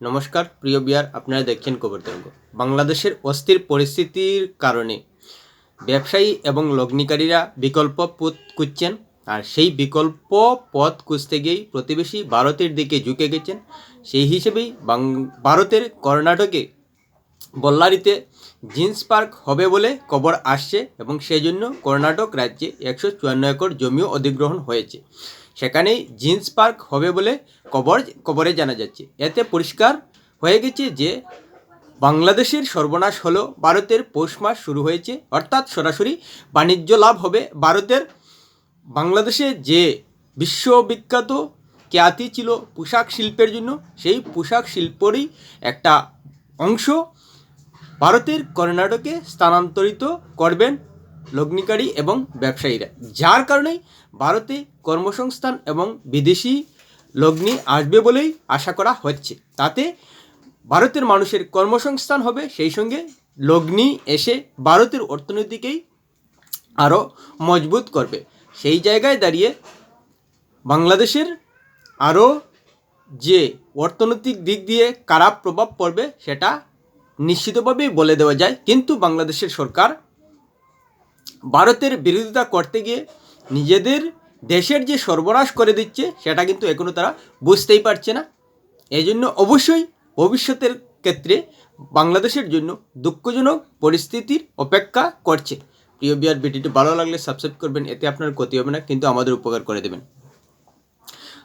নমস্কার, প্রিয় বিয়ার, আপনারা দেখছেন খবর তরঙ্গ। বাংলাদেশের অস্থির পরিস্থিতির কারণে ব্যবসায়ী এবং লগ্নিকারীরা বিকল্প পথ খুঁজছেন আর সেই বিকল্প পথ খুঁজতে গিয়েই প্রতিবেশী ভারতের দিকে ঝুঁকে গেছেন। সেই হিসেবেই ভারতের কর্ণাটকে বল্লারিতে জিন্স পার্ক হবে বলে খবর আসছে এবং সেজন্য কর্ণাটক রাজ্যে একশো চুয়ান্ন একর জমিও অধিগ্রহণ হয়েছে। সেখানেই জিন্স পার্ক হবে বলে কবর কবরে জানা যাচ্ছে। এতে পরিষ্কার হয়ে গেছে যে বাংলাদেশের সর্বনাশ হলো ভারতের পৌষ মাস শুরু হয়েছে। অর্থাৎ সরাসরি বাণিজ্য লাভ হবে। ভারতের বাংলাদেশে যে বিশ্ববিখ্যাত খ্যাতি ছিল পোশাক শিল্পের জন্য, সেই পোশাক শিল্পরই একটা অংশ ভারতের কর্ণাটকে স্থানান্তরিত করবেন লগ্নিকারী এবং ব্যবসায়ীরা। যার কারণেই ভারতে কর্মসংস্থান এবং বিদেশি লগ্নি আসবে বলেই আশা করা হচ্ছে। তাতে ভারতের মানুষের কর্মসংস্থান হবে, সেই সঙ্গে লগ্নি এসে ভারতের অর্থনীতিকেই আরও মজবুত করবে। সেই জায়গায় দাঁড়িয়ে বাংলাদেশের আরও যে অর্থনৈতিক দিক দিয়ে খারাপ প্রভাব পড়বে, সেটা নিশ্চিতভাবেই বলে দেওয়া যায়। কিন্তু বাংলাদেশের সরকার ভারতের বিরোধিতা করতে গিয়ে নিজেদের দেশের যে সর্বনাশ করে দিচ্ছে, সেটা কিন্তু এখনও তারা বুঝতেই পারছে না। এই জন্য অবশ্যই ভবিষ্যতের ক্ষেত্রে বাংলাদেশের জন্য দুঃখজনক পরিস্থিতির অপেক্ষা করছে। প্রিয় বিয়ার ভিডিওটি ভালো লাগলে সাবস্ক্রাইব করবেন, এতে আপনার ক্ষতি হবে না, কিন্তু আমাদের উপকার করে দেবেন।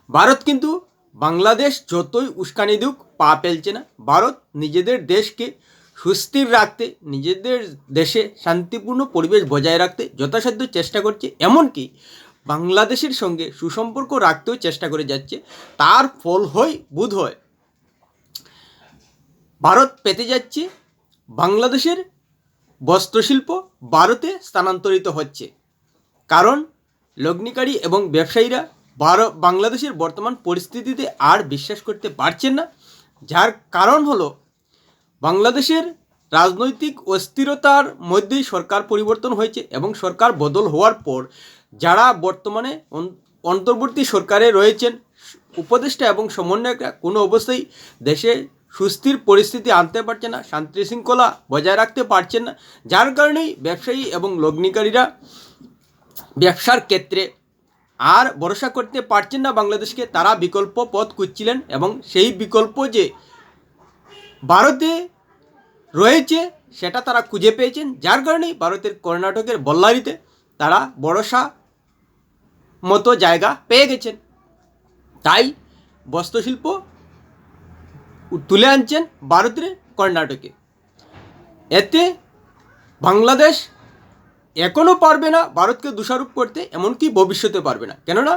ভারত কিন্তু বাংলাদেশ যতই উস্কানি দিক পা ফেলছে না। ভারত নিজেদের দেশকে সুস্থির রাখতে, নিজেদের দেশে শান্তিপূর্ণ পরিবেশ বজায় রাখতে যথাসাধ্য চেষ্টা করছে। এমনকি বাংলাদেশের সঙ্গে সুসম্পর্ক রাখতেও চেষ্টা করে যাচ্ছে। তার ফল হয়, বোধ হয়। ভারত পেতে যাচ্ছে, বাংলাদেশের বস্ত্রশিল্প ভারতে স্থানান্তরিত হচ্ছে। কারণ, লগ্নিকারী এবং ব্যবসায়ীরা ভারত বাংলাদেশের বর্তমান পরিস্থিতিতে আর বিশ্বাস করতে পারছেন না। যার কারণ হলো, বাংলাদেশের রাজনৈতিক অস্থিরতার মধ্যেই সরকার পরিবর্তন হয়েছে এবং সরকার বদল হওয়ার পর যারা বর্তমানে অন্তর্বর্তী সরকারে রয়েছেন, উপদেষ্টা এবং সমন্বয়করা, কোনো অবস্থায় দেশে সুস্থির পরিস্থিতি আনতে পারছে না, শান্তি শৃঙ্খলা বজায় রাখতে পারছেন না। যার কারণেই ব্যবসায়ী এবং লগ্নিকারীরা ব্যবসার ক্ষেত্রে আর ভরসা করতে পারছেন না বাংলাদেশকে। তারা বিকল্প পথ খুঁজছিলেন এবং সেই বিকল্প যে ভারতে রয়েছে, সেটা তারা খুঁজে পেয়েছেন। যার কারণেই ভারতের কর্ণাটকের বল্লারিতে তারা ভরসা মতো জায়গা পেয়ে গেছেন। তাই বস্ত্রশিল্প তুলে আনছেন ভারতের কর্ণাটকে। এতে বাংলাদেশ এখনও পারবে না ভারতকে দোষারোপ করতে, এমনকি ভবিষ্যতে পারবে না। কেননা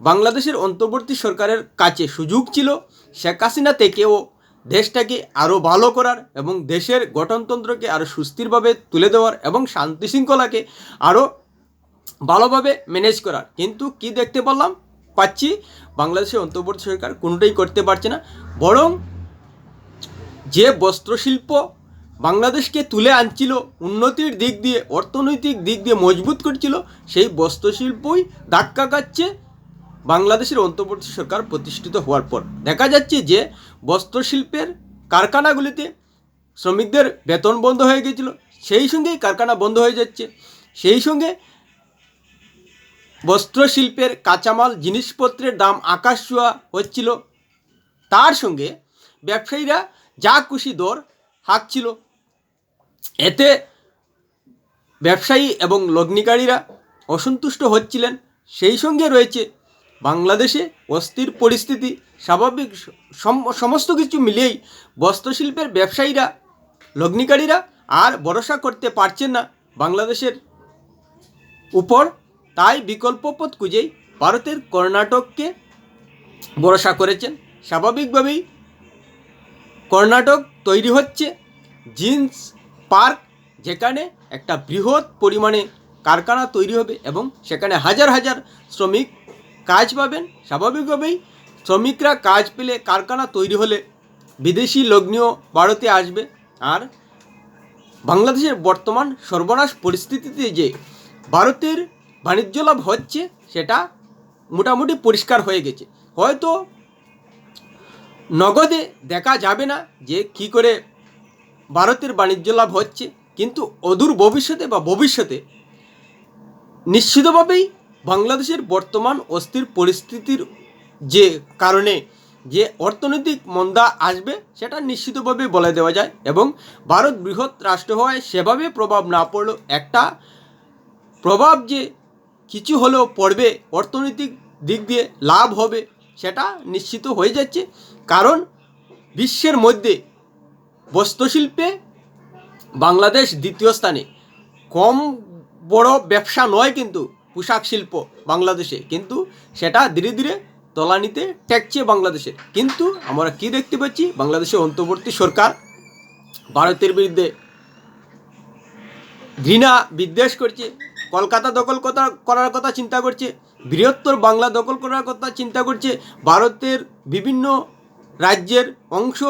বাংলাদেশের অন্তর্বর্তী সরকারের কাছে সুযোগ ছিল, শেখ হাসিনা থেকেও দেশটাকে আরও ভালো করার এবং দেশের গঠনতন্ত্রকে আরও সুস্থিরভাবে তুলে দেওয়ার এবং শান্তি শৃঙ্খলাকে আরও ভালোভাবে ম্যানেজ করার। কিন্তু কি দেখতে পারলাম? পাচ্ছি বাংলাদেশের অন্তর্বর্তী সরকার কোনোটাই করতে পারছে না। বরং যে বস্ত্রশিল্প বাংলাদেশকে তুলে আনছিল, উন্নতির দিক দিয়ে, অর্থনৈতিক দিক দিয়ে মজবুত করছিল, সেই বস্ত্রশিল্পই ধাক্কা খাচ্ছে বাংলাদেশের অন্তর্বর্তী সরকার প্রতিষ্ঠিত হওয়ার পর। দেখা যাচ্ছে যে বস্ত্রশিল্পের কারখানাগুলিতে শ্রমিকদের বেতন বন্ধ হয়ে গেছিল, সেই সঙ্গেই কারখানা বন্ধ হয়ে যাচ্ছে। সেই সঙ্গে বস্ত্রশিল্পের কাঁচামাল, জিনিসপত্রের দাম আকাশ ছোঁয়া হচ্ছিল। তার সঙ্গে ব্যবসায়ীরা যা খুশি দর হাঁকছিল। এতে ব্যবসায়ী এবং লগ্নিকারীরা অসন্তুষ্ট হচ্ছিলেন। সেই সঙ্গে রয়েছে বাংলাদেশে অস্থির পরিস্থিতি, স্বাভাবিক সমস্ত কিছু মিলিয়েই বস্ত্রশিল্পের ব্যবসায়ীরা, লগ্নিকারীরা আর ভরসা করতে পারছেন না বাংলাদেশের উপর। তাই বিকল্প পথ খুঁজেই ভারতের কর্ণাটককে ভরসা করেছেন। স্বাভাবিকভাবেই কর্ণাটক তৈরি হচ্ছে জিন্স পার্ক, যেখানে একটা বৃহৎ পরিমাণে কারখানা তৈরি হবে এবং সেখানে হাজার হাজার শ্রমিক কাজ পাবেন। স্বাভাবিকভাবেই শ্রমিকরা কাজ পেলে কারখানা তৈরি হলে বিদেশি লগ্নিও ভারতে আসবে। আর বাংলাদেশের বর্তমান সর্বনাশ পরিস্থিতিতে যে ভারতের বাণিজ্য লাভ হচ্ছে, সেটা মোটামুটি পরিষ্কার হয়ে গেছে। হয়তো নগদে দেখা যাবে না যে কি করে ভারতের বাণিজ্য লাভ হচ্ছে, কিন্তু অদূর ভবিষ্যতে বা ভবিষ্যতে নিশ্চিতভাবেই বাংলাদেশের বর্তমান অস্থির পরিস্থিতির যে কারণে যে অর্থনৈতিক মন্দা আসবে, সেটা নিশ্চিতভাবে বলে দেওয়া যায় এবং ভারত বৃহৎ রাষ্ট্র হওয়ায় সেভাবে প্রভাব না পড়লেও একটা প্রভাব যে কিছু হলেও পড়বে, অর্থনৈতিক দিক দিয়ে লাভ হবে, সেটা নিশ্চিত হয়ে যাচ্ছে। কারণ বিশ্বের মধ্যে বস্ত্রশিল্পে বাংলাদেশ দ্বিতীয় স্থানে। কম বড় ব্যবসা নয় কিন্তু, পোশাক শিল্প বাংলাদেশে। কিন্তু সেটা ধীরে ধীরে তলানিতে টেকছে বাংলাদেশে। কিন্তু আমরা কি দেখতে পাচ্ছি? বাংলাদেশের অন্তর্বর্তী সরকার ভারতের বিরুদ্ধে ঘৃণা বিদ্বেষ করছে। কলকাতা দখল কথা করার কথা চিন্তা করছে, বৃহত্তর বাংলা দখল করার কথা চিন্তা করছে, ভারতের বিভিন্ন রাজ্যের অংশ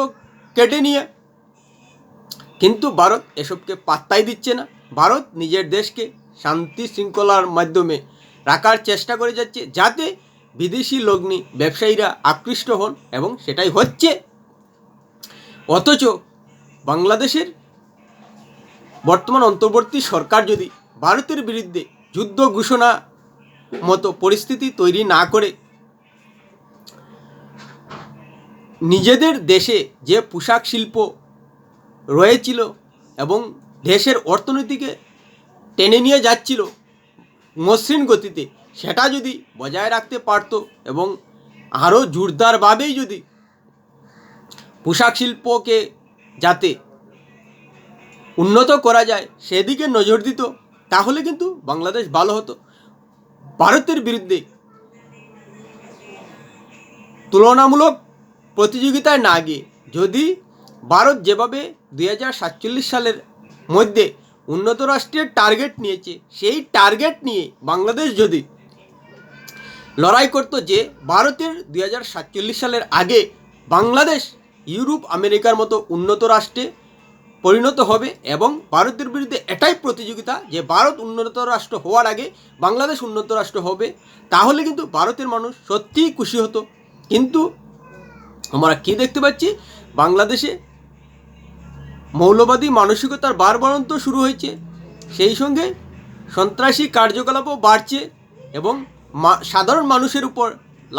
কেটে নিয়ে। কিন্তু ভারত এসবকে পাত্তাই দিচ্ছে না। ভারত নিজের দেশকে শান্তি শৃঙ্খলার মাধ্যমে রাখার চেষ্টা করে যাচ্ছে, যাতে বিদেশি লগ্নি ব্যবসায়ীরা আকৃষ্ট হন এবং সেটাই হচ্ছে। অথচ বাংলাদেশের বর্তমান অন্তর্বর্তী সরকার যদি ভারতের বিরুদ্ধে যুদ্ধ ঘোষণা মতো পরিস্থিতি তৈরি না করে নিজেদের দেশে যে পোশাক শিল্প রয়েছিল এবং দেশের অর্থনীতিকে টেনে নিয়ে যাচ্ছিল মসৃণ গতিতে, সেটা যদি বজায় রাখতে পারতো এবং আরও জোরদারভাবেই যদি পোশাক শিল্পকে যাতে উন্নত করা যায়, সেদিকে নজর দিত তাহলে কিন্তু বাংলাদেশ ভালো হতো। ভারতের বিরুদ্ধে তুলনামূলক প্রতিযোগিতায় না গিয়ে যদি ভারত যেভাবে দুই হাজার সাতচল্লিশ সালের মধ্যে উন্নত রাষ্ট্রের টার্গেট নিয়েছে, সেই টার্গেট নিয়ে বাংলাদেশ যদি লড়াই করতো যে ভারতের দুই হাজার সাতচল্লিশ সালের আগে বাংলাদেশ ইউরোপ আমেরিকার মতো উন্নত রাষ্ট্রে পরিণত হবে এবং ভারতের বিরুদ্ধে এটাই প্রতিযোগিতা যে ভারত উন্নত রাষ্ট্র হওয়ার আগে বাংলাদেশ উন্নত রাষ্ট্র হবে, তাহলে কিন্তু ভারতের মানুষ সত্যিই খুশি হতো। কিন্তু আমরা কি দেখতে পাচ্ছি? বাংলাদেশে মৌলবাদী মানসিকতার বারবারন্ত শুরু হয়েছে। সেই সঙ্গে সন্ত্রাসী কার্যকলাপও বাড়ছে এবং সাধারণ মানুষের উপর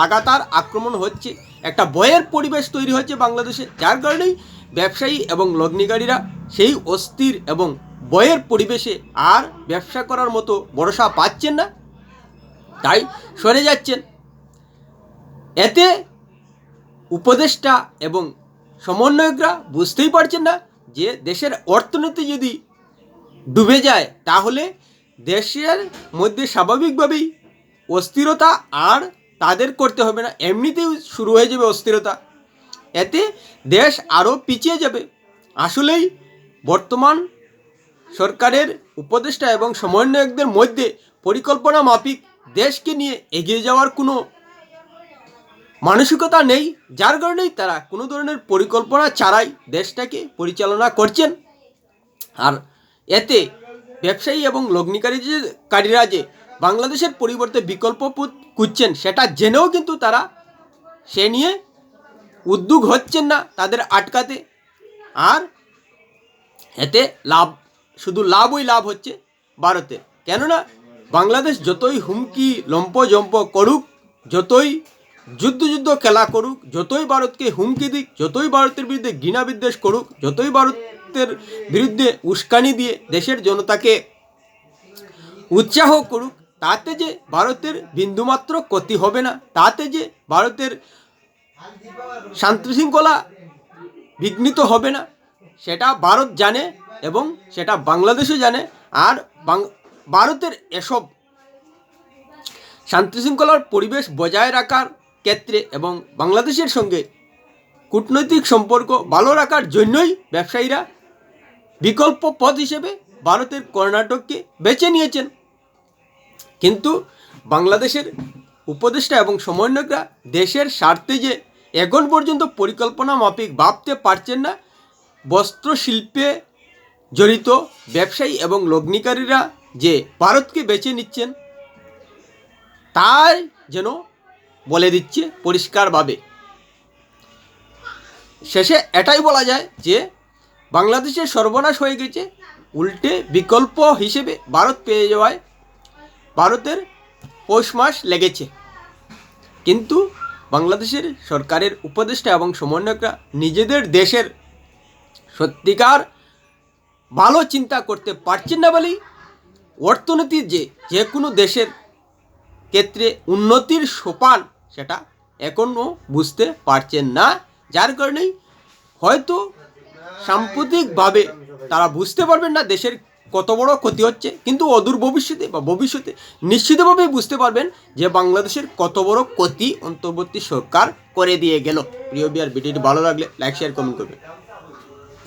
লাগাতার আক্রমণ হচ্ছে। একটা বয়ের পরিবেশ তৈরি হচ্ছে বাংলাদেশে, যার কারণেই ব্যবসায়ী এবং লগ্নিকারীরা সেই অস্থির এবং বয়ের পরিবেশে আর ব্যবসা করার মতো ভরসা পাচ্ছেন না। তাই সরে যাচ্ছেন। এতে উপদেষ্টা এবং সমন্বয়করা বুঝতেই পারছেন না যে দেশের অর্থনীতি যদি ডুবে যায়, তাহলে দেশের মধ্যে স্বাভাবিকভাবেই অস্থিরতা আর তাদের করতে হবে না। এমনিতেই শুরু হয়ে যাবে অস্থিরতা। এতে দেশ আরও পিছিয়ে যাবে। আসলেই বর্তমান সরকারের উপদেষ্টা এবং সমন্বয়কদের মধ্যে পরিকল্পনা মাফিক দেশকে নিয়ে এগিয়ে যাওয়ার কোনো মানসিকতা নেই, যার কারণেই তারা কোনো ধরনের পরিকল্পনা ছাড়াই দেশটাকে পরিচালনা করছেন। আর এতে ব্যবসায়ী এবং লগ্নিকারী যে কারীরা যে বাংলাদেশের পরিবর্তে বিকল্প খুঁজছেন, সেটা জেনেও কিন্তু তারা সে নিয়ে উদ্যোগ হচ্ছেন না তাদের আটকাতে। আর এতে লাভ, শুধু লাভই লাভ হচ্ছে ভারতের কেননা বাংলাদেশ যতই হুমকি, লম্পজম্প করুক, যতই যুদ্ধ যুদ্ধ খেলা করুক, যতই ভারতকে হুমকি দিক, যতই ভারতের বিরুদ্ধে ঘৃণা বিদ্বেষ করুক, যতই ভারতের বিরুদ্ধে উস্কানি দিয়ে দেশের জনতাকে উৎসাহ করুক, তাতে যে ভারতের বিন্দুমাত্র ক্ষতি হবে না, তাতে যে ভারতের শান্তি শৃঙ্খলা বিঘ্নিত হবে না। সেটা ভারত জানে এবং সেটা বাংলাদেশও জানে। আর ভারতের এসব শান্তি শৃঙ্খলার পরিবেশ বজায় রাখার ক্ষেত্রে এবং বাংলাদেশের সঙ্গে কূটনৈতিক সম্পর্ক ভালো রাখার জন্যই ব্যবসায়ীরা বিকল্প পথ হিসেবে ভারতের কর্ণাটককে বেছে নিয়েছেন। কিন্তু বাংলাদেশের উপদেষ্টা এবং সমন্বয়করা দেশের স্বার্থে যে এখন পর্যন্ত পরিকল্পনা মাফিক ভাবতে পারছেন না। বস্ত্র শিল্পে জড়িত ব্যবসায়ী এবং লগ্নিকারীরা যে ভারতকে বেছে নিচ্ছেন, তাই যেন বলে দিচ্ছে পরিষ্কারভাবে। শেষে এটাই বলা যায় যে, বাংলাদেশের সর্বনাশ হয়ে গেছে। উল্টে বিকল্প হিসেবে ভারত পেয়ে যাওয়ায় ভারতের পৌষ মাস লেগেছে। কিন্তু বাংলাদেশের সরকারের উপদেষ্টা এবং সমন্বয়করা নিজেদের দেশের সত্যিকার ভালো চিন্তা করতে পারছেন না বলেই অর্থনীতির যে যে কোনো দেশের ক্ষেত্রে উন্নতির সোপান সেটা এখনও বুঝতে পারছেন না। যার কারণেই হয়তো সাম্প্রতিকভাবে তারা বুঝতে পারবেন না দেশের কত বড় ক্ষতি হচ্ছে, কিন্তু অদূর ভবিষ্যতে বা ভবিষ্যতে নিশ্চিতভাবে বুঝতে পারবেন যে বাংলাদেশের কত বড় ক্ষতি অন্তর্বর্তী সরকার করে দিয়ে গেল। প্রিয় বিয়ার ভিডিওটি ভালো লাগলে লাইক শেয়ার কমেন্ট করবেন।